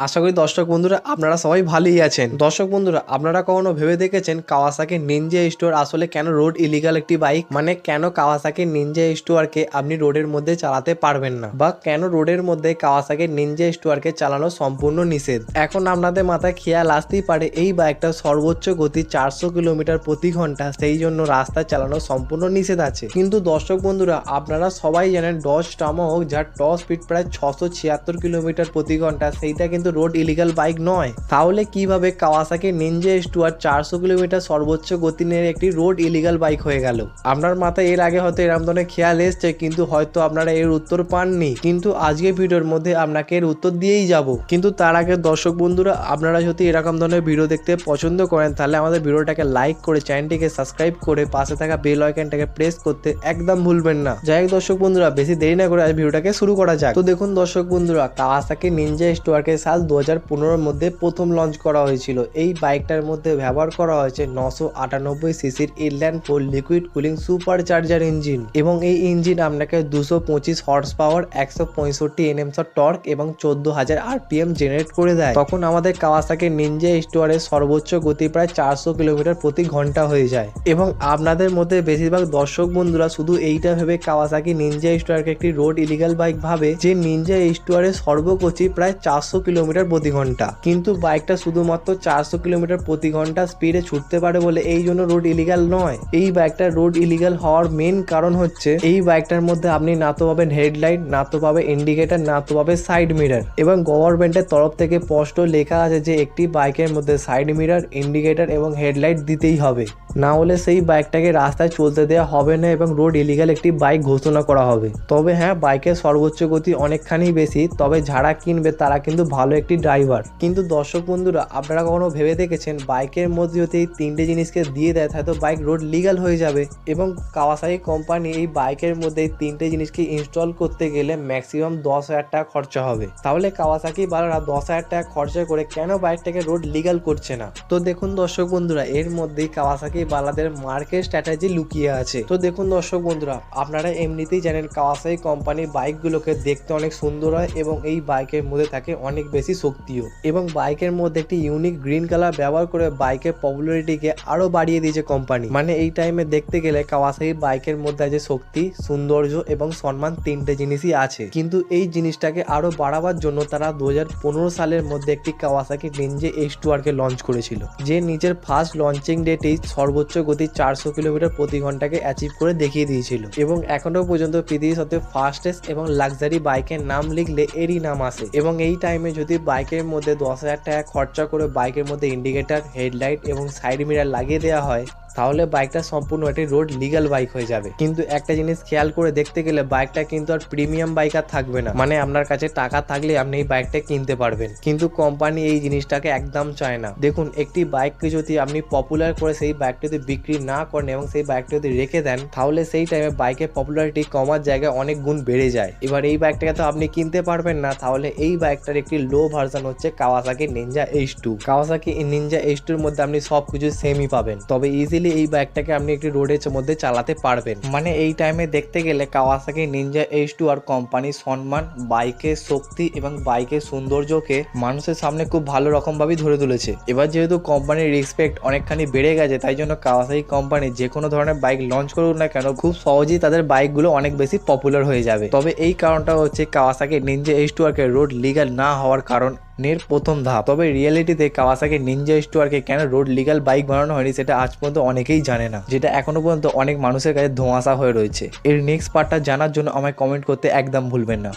আশা করি দর্শক বন্ধুরা, আপনারা সবাই ভালোই আছেন। দর্শক বন্ধুরা, আপনারা কখনো ভেবে দেখেছেন কাওয়াসাকি নিনজা স্টোর আসলে কেন রোড ইলিগাল একটি বাইক মানে কেন কাওয়াসাকি নিনজা স্টোয়ারকে আপনি রোডের মধ্যে চালাতে পারবেন না? বা কেন রোডের মধ্যে কাওয়াসাকি নিনজা স্টোয়ারকে চালানো সম্পূর্ণ নিষেধ? এখন আপনাদের মাথায় খেয়াল আসতেই পারে, এই বাইকটা সর্বোচ্চ গতি চারশো কিলোমিটার প্রতি ঘণ্টা, সেই জন্য রাস্তায় চালানো সম্পূর্ণ নিষেধ আছে। কিন্তু দর্শক বন্ধুরা, আপনারা সবাই জানেন ডস টামাহক যার টপ স্পিড প্রায় ছশো ছিয়াত্তর কিলোমিটার প্রতি ঘণ্টা, সেইটা কিন্তু রোড ইলিগাল বাইক নয়। তাহলে কীভাবে কাওয়াসাকি নিনজা স্টুয়ার চারশো কিলোমিটার সর্বোচ্চ গতি নিয়ে একটি রোড ইলিগাল বাইক হয়ে গেল? আপনার মাথায় এর আগে হয়তো এরম ধরনের খেয়াল এসছে, কিন্তু হয়তো আপনারা এর উত্তর পাননি। কিন্তু আজকে ভিডিওর মধ্যে আপনাকে এর উত্তর দিয়েই যাব। কিন্তু তার আগে দর্শক বন্ধুরা, আপনারা যদি এরকম ধরনের ভিডিও দেখতে পছন্দ করেন, তাহলে আমাদের ভিডিওটাকে লাইক করে চ্যানেলটিকে সাবস্ক্রাইব করে পাশে থাকা বেল আইকনটাকে প্রেস করতে একদম ভুলবেন না। যাই হোক দর্শক বন্ধুরা, বেশি দেরি না করে আজ ভিডিওটাকে শুরু করা যাক। তো দেখুন দর্শক বন্ধুরা কাওয়াসাকি নিনজা স্টোয়ারকে সাল দু হাজার মধ্যে প্রথম লঞ্চ করা হয়েছিল। এই বাইকটার মধ্যে ব্যবহার করা হয়েছে নশো আটানব্বই সিসির inline four liquid cooling super charger engine এবং এই ইঞ্জিন আপনাকে দুশো পঁচিশ হর্স পাওয়ার একশো পঁয়ষট্টি এনএমস টর্ক এবং চোদ্দ হাজার আরপিএম জেনারেট করে দেয়। তখন আমাদের কাওয়াসাকি নিনজা স্টোয়ারের সর্বোচ্চ গতি প্রায় চারশো কিলোমিটার প্রতি ঘণ্টা হয়ে যায়। এবং আপনাদের মধ্যে বেশিরভাগ দর্শক বন্ধুরা শুধু এইটা ভেবে কাওয়াসাকি নিনজা স্টোয়ারকে একটি রোড ইলিগাল বাইক ভাবে যে নিনজা স্টোয়ারের সর্বগতি প্রায় চারশো কিলোমিটার প্রতি ঘণ্টা। কিন্তু বাইকটা শুধুমাত্র চারশো কিলোমিটার প্রতি ঘণ্টা স্পিডে ছুটতে পারে বলে এই জন্য রোড ইলিগাল নয়। এই বাইকটা রোড ইলিগাল হওয়ার মেন কারণ হচ্ছে, এই বাইকটার মধ্যে আপনি না তো পাবেন হেডলাইট না তো পাবে ইন্ডিকেটর না তো পাবে সাইড মিরার এবং গভর্নমেন্টের তরফ থেকে স্পষ্ট লেখা আছে যে একটি বাইকের মধ্যে সাইড মিরার ইন্ডিকেটর এবং হেডলাইট দিতেই হবে। না হলে সেই বাইকটাকে রাস্তায় চলতে দেওয়া হবে না এবং রোড ইলিগাল একটি বাইক ঘোষণা করা হবে। তবে হ্যাঁ বাইকের সর্বোচ্চ গতি অনেকখানি বেশি, তবে যারা কিনবে তারা কিন্তু ভালো একটি ড্রাইভার। কিন্তু দর্শক বন্ধুরা, আপনারা কখনো ভেবে দেখেছেন বাইকের মধ্যে যদি এই তিনটে জিনিসকে দিয়ে দেয়, তাহলে তো বাইক রোড লিগাল হয়ে যাবে। এবং কাওয়াসাকি কোম্পানি এই বাইকের মধ্যে এই তিনটে জিনিসকে ইনস্টল করতে গেলে ম্যাক্সিমাম দশ হাজার টাকা খরচা হবে। তাহলে কাওয়াসাকি বালারা দশ হাজার টাকা খরচা করে কেন বাইকটাকে রোড লিগাল করছে না? তো দেখুন দর্শক বন্ধুরা, এর মধ্যেই কাওয়াসাকি বালাদের মার্কেট স্ট্র্যাটেজি লুকিয়ে আছে। তো দেখুন দর্শক বন্ধুরা, আপনারা এমনিতেই জানেন কাওয়াসাকি কোম্পানির বাইকগুলোকে দেখতে অনেক সুন্দর হয় এবং এই বাইকের মধ্যে থাকে অনেক বেশি শক্তিও এবং বাইকের মধ্যে একটি ইউনিক গ্রিন কালার ব্যবহার করে বাইকের পপুলারিটিকে আরও বাড়িয়ে দিয়েছে কোম্পানি মানে এই টাইমে দেখতে গেলে কাওয়াসাকি বাইকের মধ্যে আছে শক্তি, সৌন্দর্য এবং সম্মান তিনটে জিনিসই আছে। কিন্তু এই জিনিসটাকে আরও বাড়াবার জন্য তারা দু হাজার পনেরো সালের মধ্যে একটি কাওয়াসাকি নিনজে এইচ টু কে লঞ্চ করেছিল, যে নিজের ফার্স্ট লঞ্চিং ডেটেই সর্বোচ্চ গতি চারশো কিলোমিটার প্রতি ঘন্টাকে অ্যাচিভ করে দেখিয়ে দিয়েছিল। এবং এখনও পর্যন্ত পৃথিবীর সবথেকে ফাস্টেস্ট এবং লাক্সারি বাইকের নাম লিখলে এরই নাম আসে এবং এই টাইমে যদি বাইকের মধ্যে দশ হাজার টাকা খরচা করে বাইকের মধ্যে ইন্ডিকেটর হেডলাইট এবং সাইড মিরার লাগিয়ে দেওয়া হয়, তাহলে বাইকটা সম্পূর্ণ একটি রোড লিগাল বাইক হয়ে যাবে। কিন্তু একটা জিনিস খেয়াল করে দেখতে গেলে বাইকটা কিন্তু আর প্রিমিয়াম বাইক আর থাকবে না। মানে আপনার কাছে টাকা থাকলে আপনি এই বাইকটা কিনতে পারবেন। কিন্তু কোম্পানি এই জিনিসটাকে একদম চায় না। দেখুন, একটি বাইককে যদি আপনি পপুলার করে সেই বাইকটা যদি বিক্রি না করেন এবং সেই বাইকটা যদি রেখে দেন, তাহলে সেই টাইমে বাইকের পপুলারিটি কমার জায়গায় অনেক গুণ বেড়ে যায়। এবার এই বাইকটাকে তো আপনি কিনতে পারবেন না, তাহলে এই বাইকটার একটি লো ভার্সন হচ্ছে Kawasaki Ninja H two Kawasaki Ninja H টুর মধ্যে আপনি সবকিছু সেমই পাবেন। তবে ইজিলি এই বাইকটাকে আপনি একটি রোডের মধ্যে চালাতে পারবেন। মানে এই টাইমে দেখতে গেলে কাওয়াসাকি নিনজা এইচ টু আর কোম্পানির সম্মান, বাইকের শক্তি এবং বাইকের সৌন্দর্যকে মানুষের সামনে খুব ভালো রকম ভাবেই ধরে তুলেছে। এবার যেহেতু কোম্পানির রেসপেক্ট অনেকখানি বেড়ে গেছে, তাই জন্য কাওয়াসাকি কোম্পানি যে কোনো ধরনের বাইক লঞ্চ করুক না কেন, খুব সহজেই তাদের বাইকগুলো অনেক বেশি পপুলার হয়ে যাবে। তবে এই কারণটা হচ্ছে কাওয়াসাকি নিনজা এইচ টু আর রোড লিগাল না হওয়ার কারণ নের প্রথম ধাপ। তবে রিয়েলিটিতে কাওয়াসাকি নিনজা স্টোয়ারকে কেন রোড লিগাল বাইক বানানো হয়নি সেটা আজ পর্যন্ত অনেকেই জানে না, যেটা এখনও পর্যন্ত অনেক মানুষের কাছে ধোঁয়াশা হয়ে রয়েছে। এর নেক্সট পার্টটা জানার জন্য আমায় কমেন্ট করতে একদম ভুলবেন না।